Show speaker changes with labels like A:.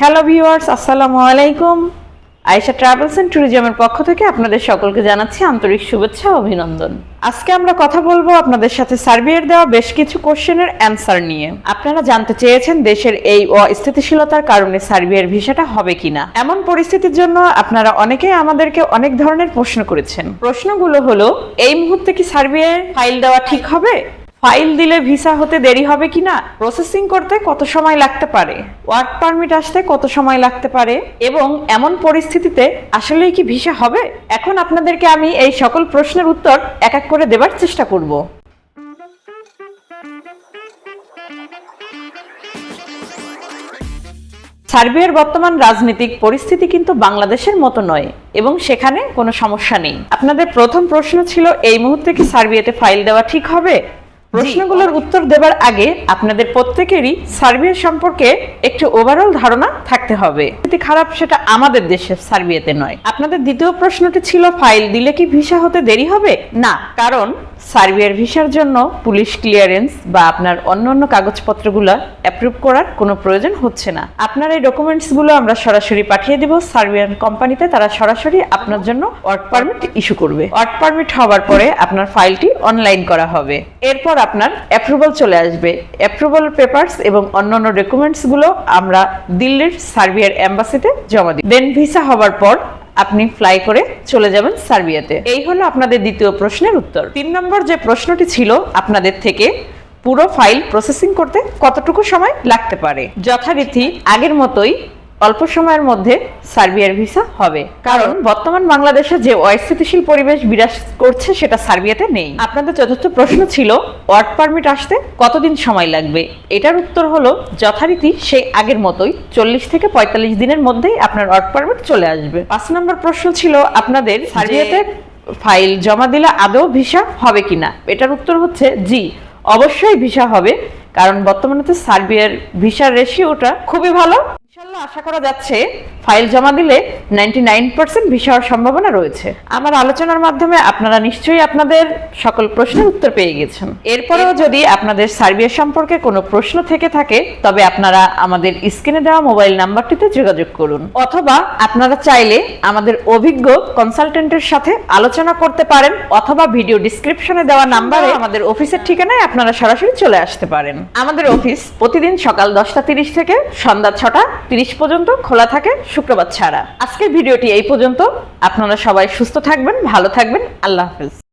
A: Hello viewers আসসালামু আলাইকুম। Ayesha travels and ট্যুরিজমের পক্ষ থেকে আপনাদের সকলকে জানাচ্ছি আন্তরিক শুভেচ্ছা ও অভিনন্দন। আজকে আমরা কথা বলব আপনাদের সাথে সার্বিয়ার দেওয়া বেশ কিছু কোশ্চেনের অ্যান্সার নিয়ে। আপনারা জানতে চেয়েছেন দেশের এই অস্থিতিশীলতার কারণে সার্বিয়ার ভিসাটা হবে কিনা। এমন পরিস্থিতির জন্য আপনারা অনেকেই আমাদেরকে অনেক ধরনের প্রশ্ন করেছেন। প্রশ্নগুলো হলো, এই মুহূর্তে কি সার্বিয়ার ফাইল দেওয়া ঠিক হবে? ফাইল দিলে ভিসা হতে দেরি হবে কিনা? প্রসেসিং করতে কত সময় লাগতে পারে? ওয়ার্ক পারমিট আসতে কত সময় লাগতে পারে? এবং এমন পরিস্থিতিতে আসলেই কি ভিসা হবে? এখন আপনাদেরকে আমি এই সকল প্রশ্নের উত্তর এক এক করে দেবার চেষ্টা করব। সার্বিয়ার বর্তমান রাজনৈতিক পরিস্থিতি কিন্তু বাংলাদেশের মতো নয়, এবং সেখানে কোনো সমস্যা নেই। আপনাদের প্রথম প্রশ্ন ছিল, এই মুহূর্তে কি সার্বিয়াতে ফাইল দেওয়া ঠিক হবে? প্রশ্নগুলোর উত্তর দেবার আগে আপনাদের প্রত্যেকেরই সার্বিয়া সম্পর্কে একটু ওভারঅল ধারণা থাকতে হবে। যদি খারাপ, সেটা আমাদের দেশের সার্বিয়াতে নয়। আপনাদের দ্বিতীয় প্রশ্নটি ছিল, ফাইল দিলে কি ভিসা হতে দেরি হবে? না, কারণ সার্বিয়ার ভিসার জন্য পুলিশ ক্লিয়ারেন্স বা আপনার অন্য অন্য কাগজপত্রগুলো অ্যাপ্রুভ করার কোনো প্রয়োজন হচ্ছে না। আপনার এই ডকুমেন্টসগুলো আমরা সরাসরি পাঠিয়ে দিব। সার্বিয়ান কোম্পানিতে তারা সরাসরি আপনার জন্য ওয়ার্ক পারমিট ইস্যু করবে। ওয়ার্ক পারমিট হওয়ার পরে আপনার ফাইলটি অনলাইন করা হবে। এরপর আপনার অ্যাপ্রুভাল চলে আসবে। অ্যাপ্রুভাল পেপারস এবং অন্যান্য ডকুমেন্টসগুলো আমরা দিল্লির সার্বিয়ার এম্বাসিতে জমা দিই দেন ভিসা হওয়ার পর আপনি ফ্লাই করে চলে যাবেন সার্বিয়াতে। এই হলো আপনাদের দ্বিতীয় প্রশ্নের উত্তর। তিন নম্বর যে প্রশ্নটি ছিল আপনাদের থেকে, পুরো ফাইল প্রসেসিং করতে কতটুকু সময় লাগতে পারে? যথারীতি আগের মতোই অল্প সময়ের মধ্যে সার্বিয়ার ভিসা হবে। কারণ বর্তমান বাংলাদেশে যে অস্থিতিশীল পরিবেশ বিরাজ করছে সেটা সার্বিয়াতে নেই। আপনাদের চতুর্থ প্রশ্ন ছিল ওয়ার্ক পারমিট আসতে কতদিন সময় লাগবে? এটার উত্তর হলো যথারীতি সেই আগের মতোই চল্লিশ থেকে পঁয়তাল্লিশ দিনের মধ্যেই আপনার ওয়ার্ক পারমিট চলে আসবে। পাঁচ নম্বর প্রশ্ন ছিল আপনাদের সার্বিয়াতে ফাইল জমা দিলে আদৌ ভিসা হবে কিনা? এটার উত্তর হচ্ছে জি অবশ্যই ভিসা হবে। কারণ বর্তমানে তো সার্বিয়ার ভিসার রেশিওটা খুবই ভালো। আশা করা যাচ্ছে ফাইল জমা দিলে নাইনটি নাইন পার্সেন্ট ভিসা হওয়ার সম্ভাবনা রয়েছে। আমার আলোচনার মাধ্যমে আপনারা নিশ্চয়ই আপনাদের সকল প্রশ্নের উত্তর পেয়ে গেছেন। এরপরেও যদি আপনাদের সার্বিয়া সম্পর্কে কোনো প্রশ্ন থেকে থাকে, তবে আপনারা আমাদের স্ক্রিনে দেওয়া মোবাইল নাম্বারটিতে যোগাযোগ করুন। অথবা আপনারা চাইলে আমাদের অভিজ্ঞ কনসালটেন্টের সাথে আলোচনা করতে পারেন, অথবা ভিডিও ডিসক্রিপশনে দেওয়া নাম্বারে আমাদের অফিসের ঠিকানায় আপনারা সরাসরি চলে আসতে পারেন। আমাদের অফিস প্রতিদিন সকাল দশটা তিরিশ থেকে সন্ধ্যা ছটা তিরিশ পর্যন্ত খোলা থাকে। শুক্রবার ছাড়া। আজকের ভিডিওটি এই পর্যন্ত। আপনারা সবাই সুস্থ থাকবেন ভালো থাকবেন। আল্লাহ হাফেজ।